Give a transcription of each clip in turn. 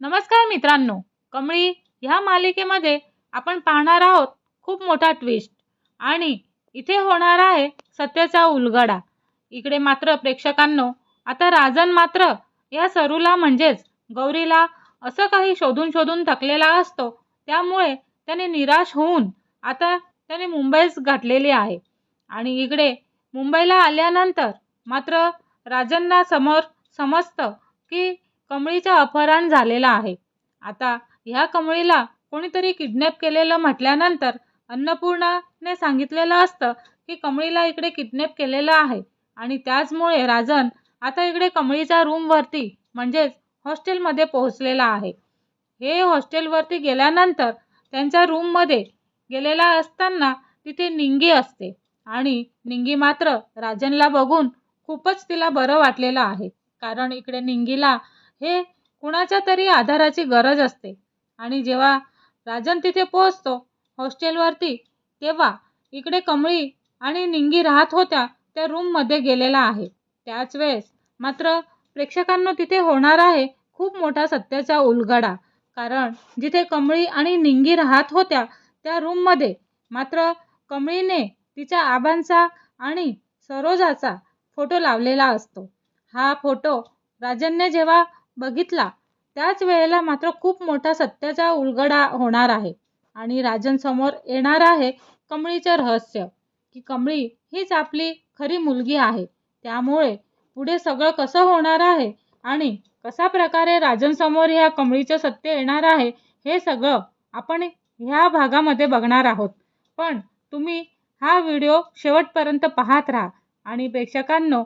नमस्कार मित्रांनो. कमळी ह्या मालिकेमध्ये आपण पाहणार आहोत खूप मोठा ट्विस्ट आणि इथे होणार आहे सत्याचा उलगडा. इकडे मात्र प्रेक्षकांनो आता राजन मात्र या सरूला म्हणजेच गौरीला असं काही शोधून शोधून थकलेला असतो त्यामुळे त्याने निराश होऊन आता त्याने मुंबईच गाठलेली आहे. आणि इकडे मुंबईला आल्यानंतर मात्र राजांना समोर समजतं की कमळीचं अपहरण झालेलं आहे. आता ह्या कमळीला कोणीतरी किडनॅप केलेलं म्हटल्यानंतर अन्नपूर्णाने सांगितलेलं असतं की कमळीला इकडे किडनॅप केलेलं आहे आणि त्याचमुळे राजन आता इकडे कमळीच्या रूमवरती म्हणजेच हॉस्टेलमध्ये पोहोचलेला आहे. हे हॉस्टेलवरती गेल्यानंतर त्यांच्या रूममध्ये गेलेला असताना तिथे निंगी असते आणि निंगी मात्र राजनला बघून खूपच तिला बरं वाटलेलं आहे. कारण इकडे निंगीला हे कुणाच्या तरी आधाराची गरज असते. आणि जेव्हा राजन तिथे पोहोचतो हॉस्टेलवरती तेव्हा इकडे कमळी आणि निंगी राहत होत्या त्या रूममध्ये गेलेला आहे. त्याच वेळेस मात्र प्रेक्षकांना तिथे होणार आहे खूप मोठा सत्याचा उलगडा. कारण जिथे कमळी आणि निंगी राहत होत्या त्या रूममध्ये मात्र कमळीने तिच्या आबांचा आणि सरोजाचा फोटो लावलेला असतो. हा फोटो राजनने जेव्हा बघितला. त्याच वेळेला मात्र खूप मोठा सत्याचा उलगडा होणार आहे. आणि राजन समोर येणार आहे कमळीचं रहस्य की कमळी हीच आपली खरी मुलगी आहे. त्यामुळे पुढे सगळं कसं होणार आहे आणि कशा प्रकारे राजन समोर ह्या कमळीचं सत्य येणार आहे हे सगळं आपण ह्या भागामध्ये बघणार आहोत. पण तुम्ही हा व्हिडिओ शेवटपर्यंत पाहत राहा आणि प्रेक्षकांनो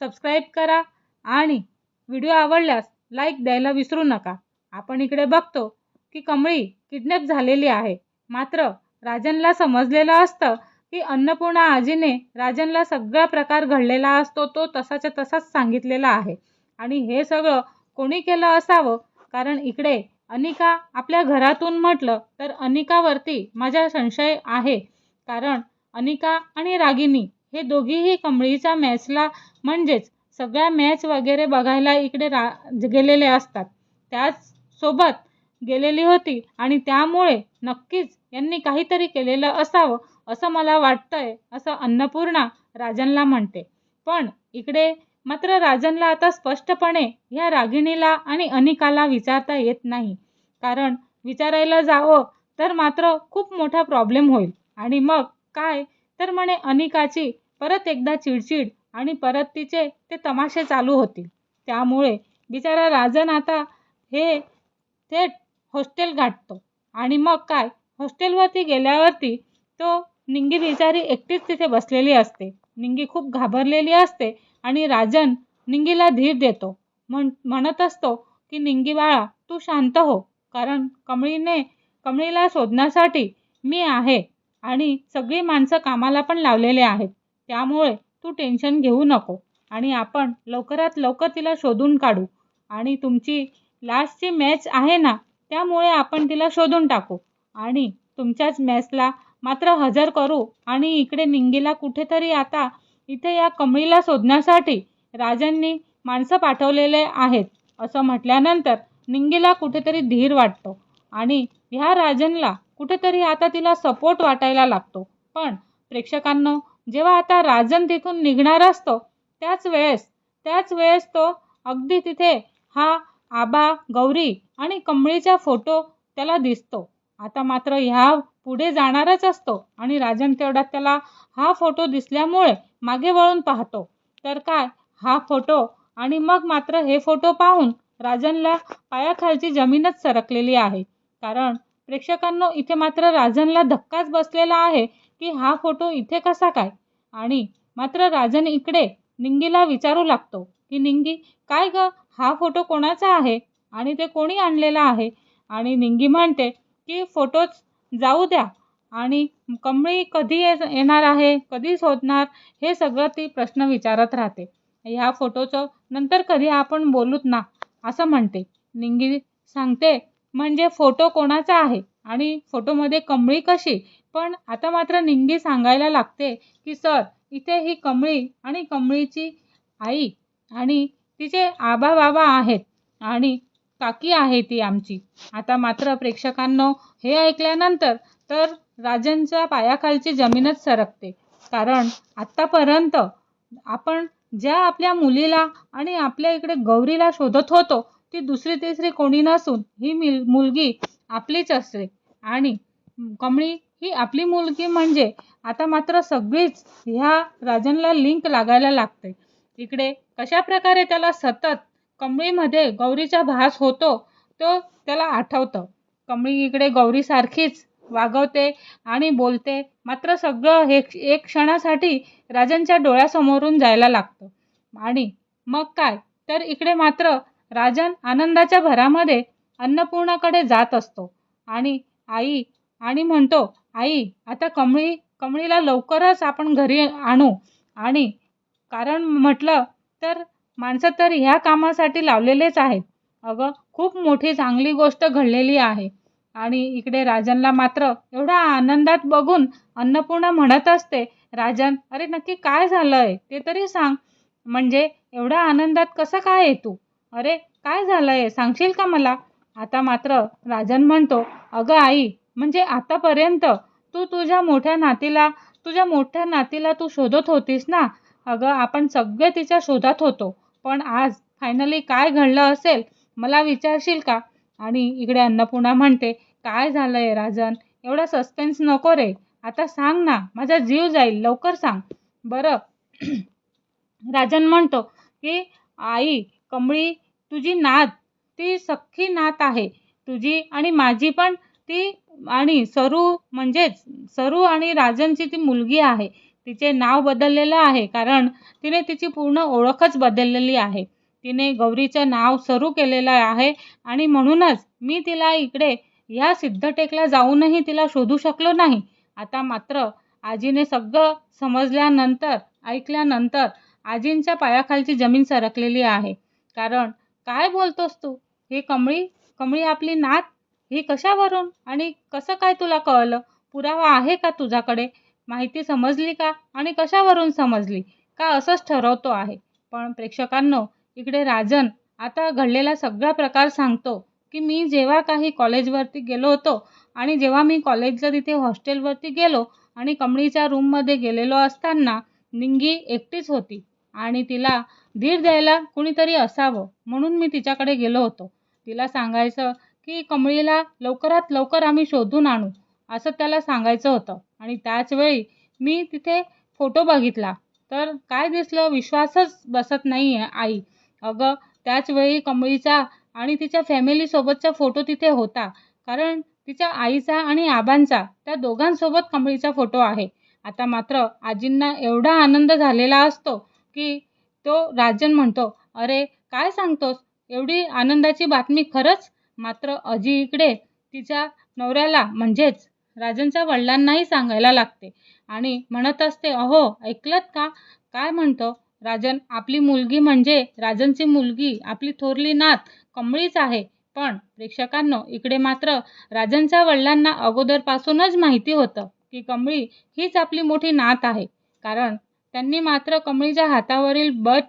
सबस्क्राईब करा आणि व्हिडिओ आवडल्यास लाईक द्यायला विसरू नका. आपण इकडे बघतो की कमळी किडनॅप झालेली आहे. मात्र राजनला समजलेलं असतं की अन्नपूर्णा आजीने राजनला सगळा प्रकार घडलेला असतो तो तसाच्या तसाच सांगितलेला आहे. आणि हे सगळं कोणी केलं असावं? कारण इकडे अनिका आपल्या घरातून म्हटलं तर अनिकावरती माझा संशय आहे. कारण अनिका आणि रागिनी हे दोघीही कमळीच्या मॅचला म्हणजेच सगळ्या मॅच वगैरे बघायला इकडे रा गेलेले असतात. त्याचसोबत गेलेली होती आणि त्यामुळे नक्कीच यांनी काहीतरी केलेलं असावं असं मला वाटतंय असं अन्नपूर्णा राजनला म्हणते. पण इकडे मात्र राजनला आता स्पष्टपणे ह्या रागिणीला आणि अनिकाला विचारता येत नाही. कारण विचारायला जावं तर मात्र खूप मोठा प्रॉब्लेम होईल. आणि मग काय? तर म्हणे अनिकाची परत एकदा चिडचिड आणि परत तिचे ते तमाशे चालू होतील. त्यामुळे बिचारा राजन आता हे थेट हॉस्टेल गाठतो. आणि मग काय? हॉस्टेलवरती गेल्यावरती तो निंगी बिचारी एकटीच तिथे बसलेली असते. निंगी खूप घाबरलेली असते आणि राजन निंगीला धीर देतो. म्हण म्हणत असतो की निंगी बाळा तू शांत हो. कारण कमळीने कमळीला शोधण्यासाठी मी आहे आणि सगळी माणसं कामाला पण लावलेले आहेत. त्यामुळे तू टेन्शन घेऊ नको. आणि आपण लवकरात लवकर तिला शोधून काढू. आणि तुमची लास्टची मॅच आहे ना त्यामुळे आपण तिला शोधून टाकू. आणि तुमच्याच मॅचला मात्र हजर करू. आणि इकडे निंगीला कुठेतरी आता इथे या कमळीला शोधण्यासाठी राजांनी माणसं पाठवलेले आहेत. असं म्हटल्यानंतर निंगीला कुठेतरी धीर वाटतो. आणि ह्या राजनला कुठेतरी आता तिला सपोर्ट वाटायला लागतो. पण प्रेक्षकांना जेव्हा आता राजन तिथून निघणार असतो त्याच वेळेस त्याच वेळेस तो अगदी तिथे हा आबा गौरी आणि कमळीचा फोटो त्याला दिसतो. आता मात्र ह्या पुढे जाणारच असतो आणि राजन तेवढ्यात त्याला हा फोटो दिसल्यामुळे मागे वळून पाहतो. तर काय हा फोटो आणि मग मात्र हे फोटो पाहून राजनला पायाखालची जमीनच सरकलेली आहे. कारण प्रेक्षकांनो इथे मात्र राजनला धक्काच बसलेला आहे की हा फोटो इथे कसा काय? आणि मात्र राजन इकडे निंगीला विचारू लागतो की निंगी काय ग? हा फोटो कोणाचा आहे? आणि ते कोणी आणलेला आहे? आणि निंगी म्हणते की फोटोच जाऊ द्या. आणि कमळी कधी येणार आहे? कधी शोधणार? हे सगळं ती प्रश्न विचारत राहते. ह्या फोटोचं नंतर कधी आपण बोलूत ना? असं म्हणते. निंगी सांगते म्हणजे फोटो कोणाचा आहे? आणि फोटोमध्ये कमळी कशी? पण आता मात्र निंगी सांगायला लागते की सर इथे ही कमळी आणि कमळीची आई आणि तिचे आबा बाबा आहेत आणि काकी आहे ती आमची. आता मात्र प्रेक्षकांनो हे ऐकल्यानंतर तर राजांच्या पायाखालची जमीनच सरकते. कारण आत्तापर्यंत आपण ज्या आपल्या मुलीला आणि आपल्या इकडे गौरीला शोधत होतो ती दुसरी तिसरी कोणी नसून ही मिल मुलगी आपलीच असते. आणि कमळी ही आपली मुलगी म्हणजे आता मात्र सगळीच ह्या राजांना लिंक लागायला लागते इकडे कशा प्रकारे त्याला सतत कमळीमध्ये गौरीचा भास होतो तो त्याला आठवतं. कमळी इकडे गौरीसारखीच वागवते आणि बोलते मात्र सगळं हे एक क्षणासाठी राजांच्या डोळ्यासमोरून जायला लागतं. आणि मग काय? तर इकडे मात्र राजन आनंदाच्या भरामध्ये अन्नपूर्णाकडे जात असतो. आणि आई आणि म्हणतो आई आता कमळी कमळीला लवकरच आपण घरी आणू. आणि कारण म्हटलं तर माणसं तर ह्या कामासाठी लावलेलेच आहेत. अगं खूप मोठी चांगली गोष्ट घडलेली आहे. आणि इकडे राजनला मात्र एवढा आनंदात बघून अन्नपूर्णा म्हणत असते राजन अरे नक्की काय झालं आहे ते तरी सांग. म्हणजे एवढ्या आनंदात कसं काय आहे तू? अरे काय झालं आहे सांगशील का मला? आता मात्र राजन म्हणतो अगं आई म्हणजे आतापर्यंत तू तुझ्या मोठ्या नातीला तुझ्या मोठ्या नातीला तू शोधत होतीस ना? अगं आपण सगळे तिच्या शोधात होतो. पण आज फायनली काय घडलं असेल मला विचारशील का? आणि इकडे अन्नपूर्णा म्हणते काय झालंय राजन? एवढा सस्पेन्स नको रे. आता सांग ना माझा जीव जाईल. लवकर सांग. बरं. राजन म्हणतो की आई कमळी तुझी नात ती सख्खी नात आहे. तुझी आणि माझी पण ती आणि सरू म्हणजेच सरू आणि राजनची ती मुलगी आहे. तिचे नाव बदललेलं आहे कारण तिने तिची पूर्ण ओळखच बदललेली आहे. तिने गौरीचं नाव सरू केलेलं आहे आणि म्हणूनच मी तिला इकडे ह्या सिद्धटेकला जाऊनही तिला शोधू शकलो नाही. आता मात्र आजीने सगळं समजल्यानंतर ऐकल्यानंतर आजींच्या पायाखालची जमीन सरकलेली आहे. कारण काय बोलतोस तू? ही कमळी कमळी आपली नात ही कशावरून? आणि कसं काय तुला कळलं? पुरावा आहे का तुझ्याकडे? माहिती समजली का? आणि कशावरून समजली? का असंच ठरवतो आहे? पण प्रेक्षकांनो इकडे राजन आता घडलेला सगळा प्रकार सांगतो की मी जेव्हा काही कॉलेजवरती गेलो होतो आणि जेव्हा मी कॉलेजला तिथे हॉस्टेलवरती गेलो आणि कमळीच्या रूममध्ये गेलेलो असताना निंगी एकटीच होती आणि तिला धीर द्यायला कुणीतरी असावं म्हणून मी तिच्याकडे गेलो होतो. तिला सांगायचं की कमळीला लवकरात लवकर आम्ही शोधून आणू असं त्याला सांगायचं होतं. आणि त्याचवेळी मी तिथे फोटो बघितला. तर काय दिसलं? विश्वासच बसत नाही आहे आई. अगं त्याचवेळी कमळीचा आणि तिच्या फॅमिलीसोबतचा फोटो तिथे होता. कारण तिच्या आईचा आणि आबांचा त्या दोघांसोबत कमळीचा फोटो आहे. आता मात्र आजींना एवढा आनंद झालेला असतो की तो राजन म्हणतो अरे काय सांगतोस? एवढी आनंदाची बातमी खरंच? मात्र अजी इकडे तिच्या नवऱ्याला म्हणजेच राजनच्या वडिलांनाही सांगायला लागते आणि म्हणत असते अहो ऐकलत का? काय म्हणतो? राजन आपली मुलगी म्हणजे राजनची मुलगी आपली थोरली नात कमळीच आहे. पण प्रेक्षकांनो इकडे मात्र राजनच्या वडिलांना अगोदरपासूनच माहिती होतं की कमळी हीच आपली मोठी नात आहे. कारण त्यांनी मात्र कमळीच्या हातावरील बट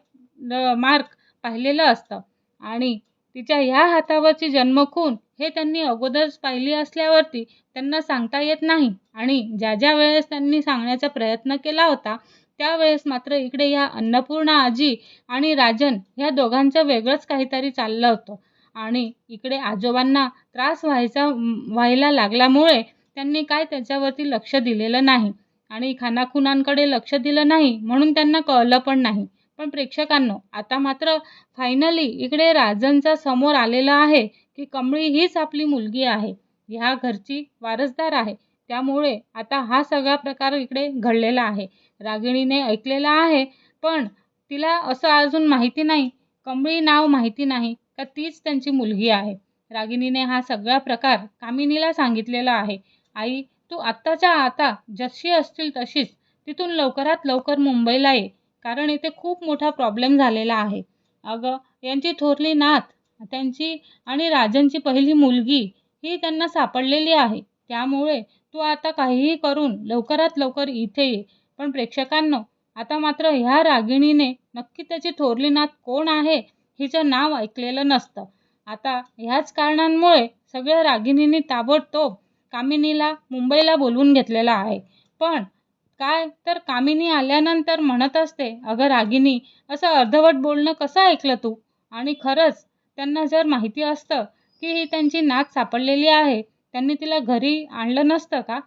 मार्क पाहिलेलं असतं. आणि तिच्या ह्या हातावरची जन्मखून हे त्यांनी अगोदरच पाहिली असल्यावरती त्यांना सांगता येत नाही. आणि ज्या ज्या वेळेस त्यांनी सांगण्याचा प्रयत्न केला होता त्यावेळेस मात्र इकडे ह्या अन्नपूर्णा आजी आणि राजन ह्या दोघांचं वेगळंच काहीतरी चाललं होतं. आणि इकडे आजोबांना त्रास व्हायचा व्हायला लागल्यामुळे त्यांनी काय त्याच्यावरती लक्ष दिलेलं नाही आणि खानाखुनांकडे लक्ष दिलं नाही म्हणून त्यांना कळलं पण नाही. पण प्रेक्षकांनो आता मात्र फायनली इकडे राजनचा समोर आलेला आहे की कमळी हीच आपली मुलगी आहे. ह्या घरची वारसदार आहे. त्यामुळे आता हा सगळा प्रकार इकडे घडलेला आहे. रागिणीने ऐकलेला आहे पण तिला असं अजून माहिती नाही. कमळी नाव माहिती नाही का तीच त्यांची मुलगी आहे. रागिणीने हा सगळा प्रकार कामिनीला सांगितलेला आहे. आई तू आत्ताच्या आता जशी असतील तशीच. तिथून लवकरात लवकर मुंबईला ये. कारण इथे खूप मोठा प्रॉब्लेम झालेला आहे. अगं यांची थोरली नात त्यांची आणि राजनची पहिली मुलगी ही त्यांना सापडलेली आहे. त्यामुळे तू आता काहीही करून लवकरात लवकर इथे ये. पण प्रेक्षकांनो आता मात्र ह्या रागिणीने नक्की त्याची थोरली नात कोण आहे हिचं नाव ऐकलेलं नसतं. आता ह्याच कारणांमुळे सगळ्या रागिणींनी ताबडतोब कामिनीला मुंबईला बोलवून घेतलेलं आहे. पण काय? तर कामिनी आल्यानंतर म्हणत असते अगं रागिनी असं अर्धवट बोलणं कसं ऐकलं तू? आणि खरंच त्यांना जर माहिती असतं की ही त्यांची नात सापडलेली आहे त्यांनी तिला घरी आणलं नसतं का?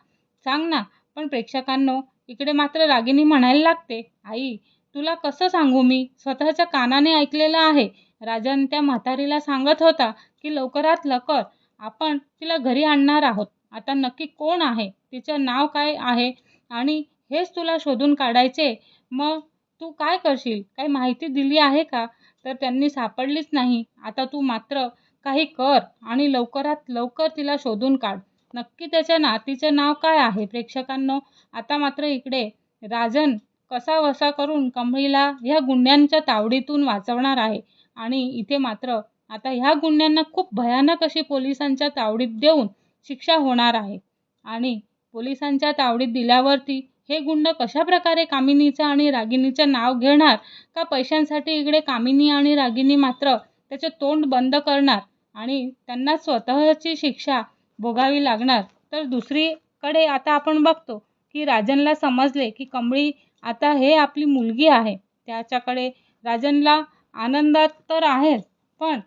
सांग ना. पण प्रेक्षकांनो इकडे मात्र रागिनी म्हणायला लागते आई तुला कसं सांगू मी? स्वतःच्या कानाने ऐकलेलं आहे. राजन त्या म्हातारीला सांगत होता की लवकरात लवकर आपण तिला घरी आणणार आहोत. आता नक्की कोण आहे? तिचं नाव काय आहे? आणि हेच तुला शोधून काढायचे? मग तू काय करशील? काही माहिती दिली आहे का? तर त्यांनी सापडलीच नाही. आता तू मात्र काही कर आणि लवकरात लवकर तिला शोधून काढ. नक्की त्याच्या नातीचं नाव काय आहे प्रेक्षकांनो? आता मात्र इकडे राजन कसा वसा करून कमळीला ह्या गुंड्यांच्या तावडीतून वाचवणार आहे. आणि इथे मात्र आता ह्या गुन्ह्यांना खूप भयानक अशी पोलिसांच्या तावडीत देऊन शिक्षा होणार आहे. आणि पोलिसांच्या तावडीत दिल्यावरती हे गुंड कशा प्रकारे कामिनीचं आणि रागिनीचं नाव घेणार? का पैशांसाठी इकडे कामिनी आणि रागिनी मात्र त्याचे तोंड बंद करणार आणि त्यांना स्वतःची शिक्षा भोगावी लागणार? तर दुसरीकडे आता आपण बघतो की राजनला समजले की कमळी आता हे आपली मुलगी आहे. त्याच्याकडे राजनला आनंदात तर आहेच पण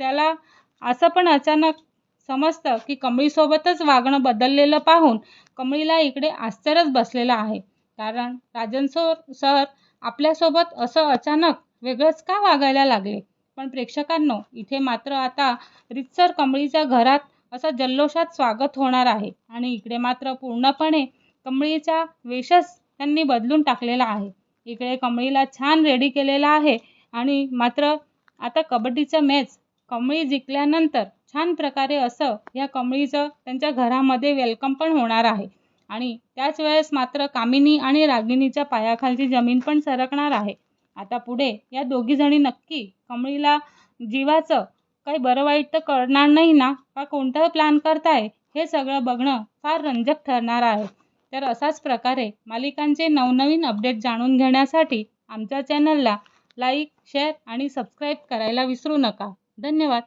त्याला असं पण अचानक समजतं की कमळीसोबतच वागणं बदललेलं पाहून कमळीला इकडे आश्चर्यच बसलेलं आहे. कारण राजन सर सर आपल्यासोबत असं अचानक वेगळंच का वागायला लागले? पण प्रेक्षकांनो इथे मात्र आता रितसर कमळीच्या घरात असं जल्लोषात स्वागत होणार आहे. आणि इकडे मात्र पूर्णपणे कमळीचा वेशच त्यांनी बदलून टाकलेला आहे. इकडे कमळीला छान रेडी केलेला आहे. आणि मात्र आता कबड्डीचं मॅच कमळी जिंकल्यानंतर छान प्रकारे असं या कमळीचं त्यांच्या घरामध्ये वेलकम पण होणार आहे. आणि त्याच वेळेस मात्र कामिनी आणि रागिनीच्या पायाखालची जमीन पण सरकणार आहे. आता पुढे या दोघीजणी नक्की कमळीला जीवाचं काही बरं वाईट तर कळणार नाही ना? का कोणता प्लॅन करताय? हे सगळं बघणं फार रंजक ठरणार आहे. तर असाच प्रकारे मालिकांचे नवनवीन अपडेट जाणून घेण्यासाठी आमच्या चॅनलला लाईक शेअर आणि सबस्क्राईब करायला विसरू नका. धन्यवाद.